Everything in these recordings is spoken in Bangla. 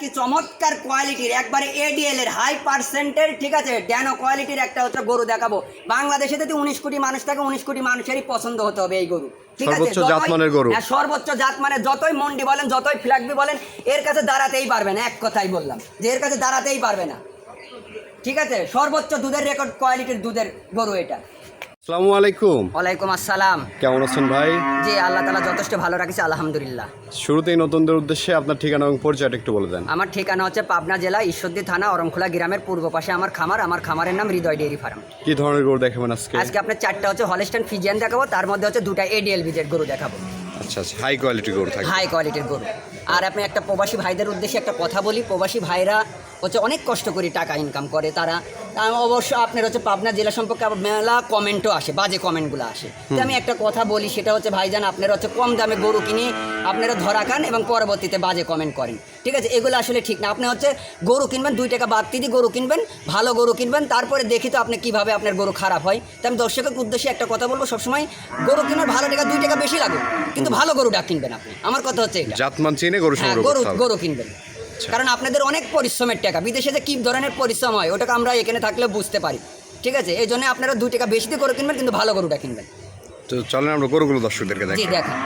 কি চমৎকার কোয়ালিটির? একবারে এডিএল এর হাই পার্সেন্টের ঠিক আছে? ড্যানো কোয়ালিটির একটা হচ্ছে গরু দেখাবো। বাংলাদেশে যদি উনিশ কোটি মানুষ থাকে উনিশ কোটি মানুষেরই পছন্দ হতে হবে এই গরু ঠিক আছে? সর্বোচ্চ যতই- জাতমানের গরু। হ্যাঁ, সর্বোচ্চ জাত মানে যতই মন্ডি বলেন যতই ফ্ল্যাগবি বলেন এর কাছে দাঁড়াতেই পারবে না এক কথাই বললাম যে এর কাছে দাঁড়াতেই পারবে না ঠিক আছে? সর্বোচ্চ দুধের রেকর্ড কোয়ালিটির দুধের গরু এটা। আসসালামু আলাইকুম। ওয়ালাইকুম আসসালাম। কেমন আছেন ভাই? জি আল্লাহ তালা যথেষ্ট ভালো রাখছে আলহামদুলিল্লাহ। শুরুতেই নতুনদের উদ্দেশ্যে আপনার ঠিকানা এবং পরিচয়টা একটু বলে দেন। আমার ঠিকানা হচ্ছে পাবনা জেলা ঈশ্বরদী থানা অরমখোলা গ্রামের পূর্ব পাশে আমার খামার। আমার খামারের নাম হৃদয় ডেয়ারি ফার্ম। কি ধরনের গরু দেখাবেন আজকে? আজকে আপনার চারটা হচ্ছে হলেস্টান ফিজিয়ান দেখাবো তার মধ্যে হচ্ছে দুটা এডিএল বিজের গরু দেখাবো। আচ্ছা আচ্ছা হাই কোয়ালিটি গরু থাকবে। হাই কোয়ালিটির গরু। আর আপনি একটা প্রবাসী ভাইদের উদ্দেশ্যে একটা কথা বলি প্রবাসী ভাইরা হচ্ছে অনেক কষ্ট করে টাকা ইনকাম করে তারা অবশ্য আপনার হচ্ছে পাবনা জেলা সম্পর্কে মেলা কমেন্টও আসে বাজে কমেন্টগুলো আসে। তো আমি একটা কথা বলি সেটা হচ্ছে ভাইজান আপনারা হচ্ছে কম দামে গরু কিনে আপনারা ধরা খান এবং পরবর্তীতে বাজে কমেন্ট করেন। ঠিক আছে? এগুলো আসলে ঠিক না। আপনি হচ্ছে গরু কিনবেন দুই টাকা বাড়তি দিয়ে গরু কিনবেন ভালো গরু কিনবেন তারপরে দেখি তো আপনি কীভাবে আপনার গরু খারাপ হয়। তো আমি দর্শকের উদ্দেশ্যে একটা কথা বলব সবসময় গরু কিনবেন ভালো টাকা দুই টাকা বেশি লাগুক কিন্তু ভালো গরুটা কিনবেন আপনি। আমার কথা হচ্ছে জাতমান চিনে গরু হ্যাঁ গরু গরু কিনবেন। কারণ আপনাদের অনেক পরিশ্রমের টাকা। বিদেশে যে কী ধরনের পরিশ্রম হয় ওটাকে আমরা এখানে থাকলে বুঝতে পারি। ঠিক আছে? এই জন্য আপনারা দু টাকা বেশি দিয়ে গরু কিনবেন কিন্তু ভালো গরুটা কিনবেন। তো চলেন আমরা গরুগুলো দর্শকদেরকে দেখি দেখেন।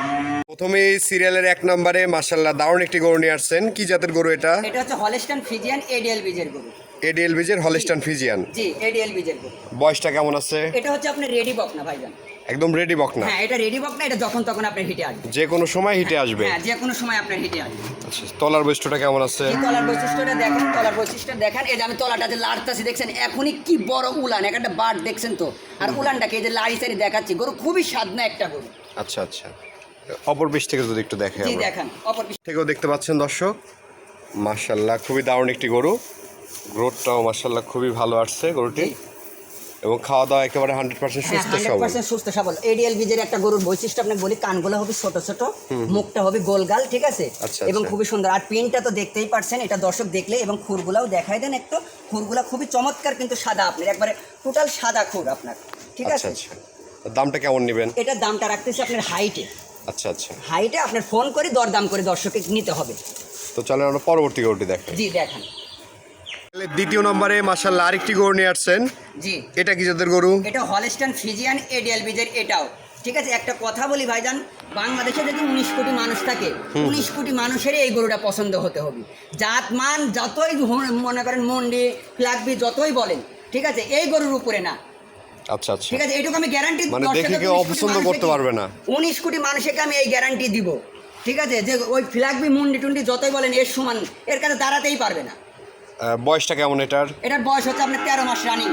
প্রথমে সিরিয়ালের এক নম্বরে মার্শাল্লাহ দারুণ একটি গরু নিয়ে আসছেন। কি জাতের গরু এটা? এটা হচ্ছে হলেস্টান ফিজিয়ান এডিএল বিজের গরু। এডিএল বিজের হলিস্টান ফিজিয়ান জি। এডিএল বিজের গরু। বয়সটা কেমন আছে? এটা হচ্ছে আপনার রেডি বক না ভাইজান? একদম রেডি বকনা হ্যাঁ এটা রেডি বক না এটা যখন তখন আপনার হিটে আসবে। যে কোনো সময় হিটে আসবে। হ্যাঁ যে কোনো সময় আপনার হিটে আসবে। আচ্ছা তলার বৈশিষ্ট্যটা কেমন আছে? তলার বৈশিষ্ট্যটা দেখেন তলার বৈশিষ্ট্য দেখেন। এই যে আমি তলাটা যে লাড়তাছি দেখছেন? এখনই কি বড় উলান একটা বাট দেখছেন তো? আর উলানটাকে এই যে লাড়ি সারি দেখাচ্ছি গরু খুবই সাধনা একটা গরু। আচ্ছা আচ্ছা। অপর বিষ থেকে যদি একটু দেখে দেখান। অপর থেকেও দেখতে পাচ্ছেন দর্শক মার্শাল্লাহ খুবই দারুণ একটি গরু। গ্রোথটাও মার্শাল্লাহ খুবই ভালো আসছে গরুটি এবং খাওয়া দাওয়া একেবারে হান্ড্রেড পার্সেন্ট হ্যাঁ সুস্থ সবল। সুস্থ সবল। এডিএল বীজের একটা গরুর বৈশিষ্ট্য আপনাকে বলি কানগুলো হবে ছোট ছোট মুখটা হবে গোলগাল ঠিক আছে? আচ্ছা, এবং আচ্ছা। খুবই সুন্দর। আর পিনটা তো দেখতেই পারছেন এটা দর্শক দেখলে এবং খুরগুলাও দেখাই দেন একটু। খুরগুলা খুবই চমৎকার কিন্তু সাদা আপনার একবারে টোটাল সাদা খুর আপনার ঠিক আচ্ছা আছে? দামটা কেমন নেবেন? এটার দামটা রাখতেছি আপনার হাইটে আচ্ছা আচ্ছা। হাইটে আপনার ফোন করে দরদাম করে দর্শকে নিতে হবে। তো চলেন আমরা পরবর্তী গরুটি দেখাই। জি দেখান। দ্বিতীয় নম্বরে মার্শাল্লাহ আরেকটি গরু নিয়ে আসছেন। জি। এটা কি জাতের গরু? এটা হলেস্টান ফিজিয়ান এডিএল বীজের এটাও। ঠিক আছে একটা কথা বলি ভাইজান বাংলাদেশে যদি উনিশ কোটি মানুষ থাকে উনিশ কোটি মানুষেরই এই গরুটা পছন্দ হতে হবে। জাত মান যতই মনে করেন মন্ডি ফ্ল্যাগবি যতই বলেন ঠিক আছে এই গরুর উপরে না। আচ্ছা আচ্ছা। ঠিক আছে এইটুকু আমি গ্যারান্টি মানে দেখে কেউ অপছন্দ করতে পারবে না। উনিশ কোটি মানুষকে আমি এই গ্যারান্টি দিব। ঠিক আছে যে ওই ফ্ল্যাগবি মুন্ডি টুন্ডি যতই বলেন এর সমান এর কাছে দাঁড়াতেই পারবে না। বয়সটা কেমন এটার? এটার বয়স হচ্ছে আপনার তেরো মাস রানিং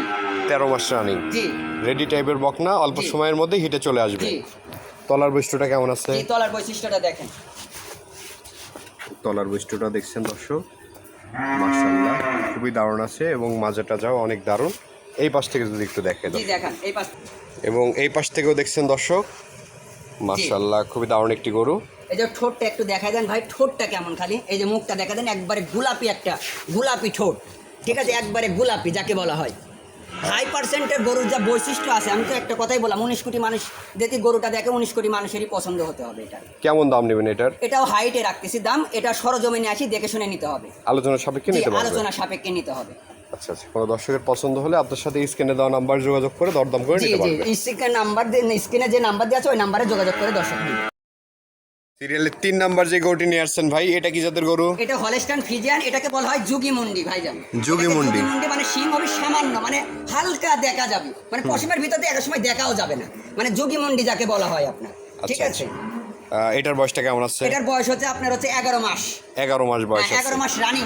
তেরো মাস রানিং জি। রেডি টাইপের বকনা অল্প সময়ের মধ্যে হিটে চলে আসবে। তলার বৈশিষ্ট্যটা কেমন আছে? তলার বৈশিষ্ট্যটা দেখেন। তলার বৈশিষ্ট্যটা দেখছেন দর্শক। মার্শাল্লাহ খুবই দারুণ আছে এবং মাজাটা যাও অনেক দারুণ। এই পাশ থেকে যদি একটু দেখান। এবং এই পাশ থেকেও দেখছেন দর্শক মার্শাল্লাহ খুবই দারুণ একটি গরু। এই যে ঠোঁটটা একটু দেখা দেন ভাই ঠোঁটটা কেমন খালি? এই যে মুখটা দেখা দেন একবারে গোলাপি একটা গোলাপি ঠোঁট। ঠিক আছে একবারে গোলাপি যাকে বলা হয়। হাই পার্সেন্টের গরুর যা বৈশিষ্ট্য আছে আমি তো একটা কথাই বললাম উনিশ কোটি মানুষ যদি গরুটা দেখে উনিশ কোটি মানুষেরই পছন্দ হতে হবে এটা কেমন দাম নেবেন এটার? এটাও হাইটে রাখতেছি দাম এটা সরজমিনে আসি দেখে শুনে নিতে হবে। আলোচনার সাপেক্ষে আলোচনা সাপেক্ষে নিতে হবে। আচ্ছা আচ্ছা। কোনো দর্শকের পছন্দ হলে আপনার সাথে স্ক্রিনে দেওয়া নাম্বার যোগাযোগ করে দরদাম করে নিতে জি। পারবেন স্ক্রিনের নাম্বার স্ক্রিনে যে নাম্বার দেওয়া আছে ওই নাম্বারে যোগাযোগ করে দর্শক। সিরিয়ালের তিন নাম্বার যে গরুটি নিয়ে আসছেন ভাই এটা কি জাতের গরু? এটা হলেস্টান ফিজিয়ান এটাকে বলা হয় যুগি মুন্ডি ভাইজান যুগি মুন্ডি। মুন্ডি মানে শিং হবে সামান্য মানে হালকা দেখা যাবে। মানে পশমের ভিতরে এক সময় দেখাও যাবে না। মানে যুগি মুন্ডি যাকে বলা হয় আপনার। ঠিক আচ্ছা আছে? আচ্ছা। এটার বয়সটা কেমন আছে? এটার বয়স হচ্ছে আপনার হচ্ছে এগারো মাস। এগারো মাস বয়স হ্যাঁ, এগারো মাস রানিং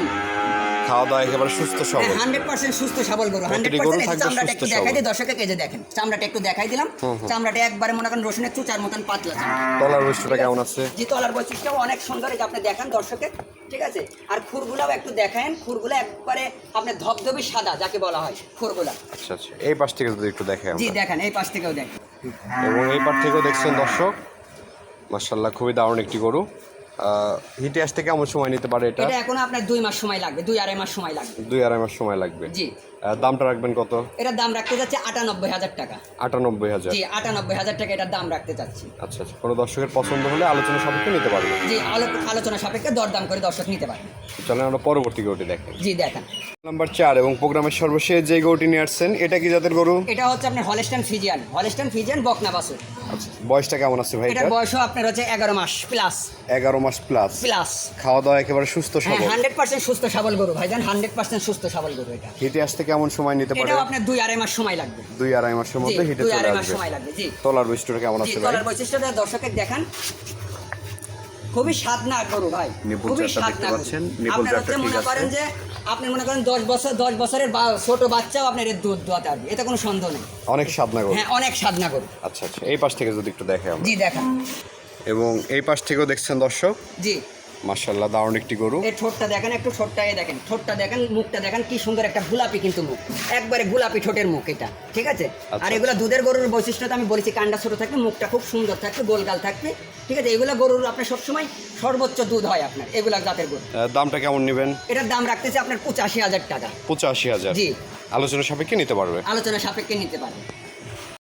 খাওয়া দাওয়া একেবারে সুস্থ সবল। হান্ড্রেড পার্সেন্ট সুস্থ সবল গরু। হান্ড্রেড পার্সেন্ট চামড়াটা একটু দেখাই দিই দর্শকের কেজে দেখেন চামড়াটা একটু দেখাই দিলাম। চামড়াটা একবারে মনে করেন রসুনের চুচার মতন পাতলা তলার বৈশিষ্ট্যটা কেমন আছে? জি তলার বৈশিষ্ট্যও অনেক সুন্দর এটা আপনি দেখান দর্শকে ঠিক আছে? আর খুরগুলাও একটু দেখান খুরগুলা একবারে আপনার ধবধবে সাদা যাকে বলা হয় খুরগুলা। আচ্ছা আচ্ছা। এই পাশ থেকে যদি একটু দেখেন জি দেখেন এই পাশ থেকেও দেখেন। এবং এই পাশ থেকেও দেখছেন দর্শক মার্শাল্লাহ খুবই দারুণ একটি গরু। হিটে আসতে কেমন সময় নিতে পারে এটা? এটা এখনও আপনার দুই মাস সময় লাগবে দুই আড়াই মাস সময় লাগবে। দুই আড়াই মাস সময় লাগবে। জি। দামটা রাখবেন কত? এটার দাম রাখতে যাচ্ছে আটানব্বই হাজার টাকা। আটানব্বই হাজার। জি আটানব্বই হাজার টাকা এটার দাম রাখতে চাচ্ছি আচ্ছা আচ্ছা কোনো দর্শকের পছন্দ হলে আলোচনা সাপেক্ষে নিতে পারবে জি আলোচনা সাপেক্ষে দরদাম করে দর্শক নিতে পারবে। চলেন আমরা পরবর্তী গরুটি দেখেন। জি দেখেন। নাম্বার চার এবং প্রোগ্রামের সর্বশেষ যে গরুটি নিয়ে আসছেন এটা কি জাতের গরু? এটা হচ্ছে আপনার হলেস্টান ফিজিয়ান। হলেস্টান ফিজিয়ান বকনা বাসুর আচ্ছা বয়সটা কেমন আছে ভাই এটার এটা বয়সও আপনার হচ্ছে এগারো মাস প্লাস এগারো মাস প্লাস প্লাস খাওয়া দাওয়া একেবারে সুস্থ হ্যাঁ সবল। হান্ড্রেড পার্সেন্ট সুস্থ সবল গরু। ভাইজান হান্ড্রেড পার্সেন্ট সুস্থ সবল গরু এটা। হিটে আসতে কেমন সময় নিতে পারে? আপনার দুই আড়াই মাস সময় লাগবে। দুই আড়াই মাসের মধ্যে হিটে চলে আসবে। সময় লাগবে জি। তলার বৈশিষ্ট্যটা কেমন আছে ভাই? তলার বৈশিষ্ট্যটা দর্শকের দেখান। খুবই স্বাদ না গরু ভাই। খুবই জাতটা স্বাদ না গরু। পাচ্ছেন, মনে করেন যে আপনি মনে করেন দশ বছর দশ বছরের ছোট বাচ্চাও আপনার এর দুধ দোয়াতে পারবে। এতে কোনো সন্দেহ নেই। অনেক সাদনা গরু। হ্যাঁ অনেক স্বাদ না গরু। আচ্ছা আচ্ছা এই পাশ থেকে যদি একটু দেখে জি দেখান। এবং এই পাশ থেকেও দেখছেন দর্শক? জি। মার্শাল্লাহ দারুণ একটি গরু। এই ঠোঁটটা দেখেন একটু ঠোঁটটা দেখেন ঠোঁটটা দেখেন মুখটা দেখেন কি সুন্দর একটা গোলাপি কিন্তু মুখ। একবারে গোলাপি ঠোঁটের মুখ এটা ঠিক আছে? আচ্ছা, আর এগুলো দুধের গরুর বৈশিষ্ট্যটা আমি বলেছি কান্ডা ছোট থাকবে মুখটা খুব সুন্দর থাকবে গোলগাল থাকবে ঠিক আছে? এগুলো গরুর আপনার সবসময় সর্বোচ্চ দুধ হয় আপনার এগুলা জাতের গরু। দামটা কেমন নেবেন? এটার দাম রাখতেছে আপনার পঁচাশি হাজার টাকা। পঁচাশি হাজার। জি। আলোচনা সাপেক্ষে নিতে পারবে? আলোচনা সাপেক্ষে নিতে পারবে।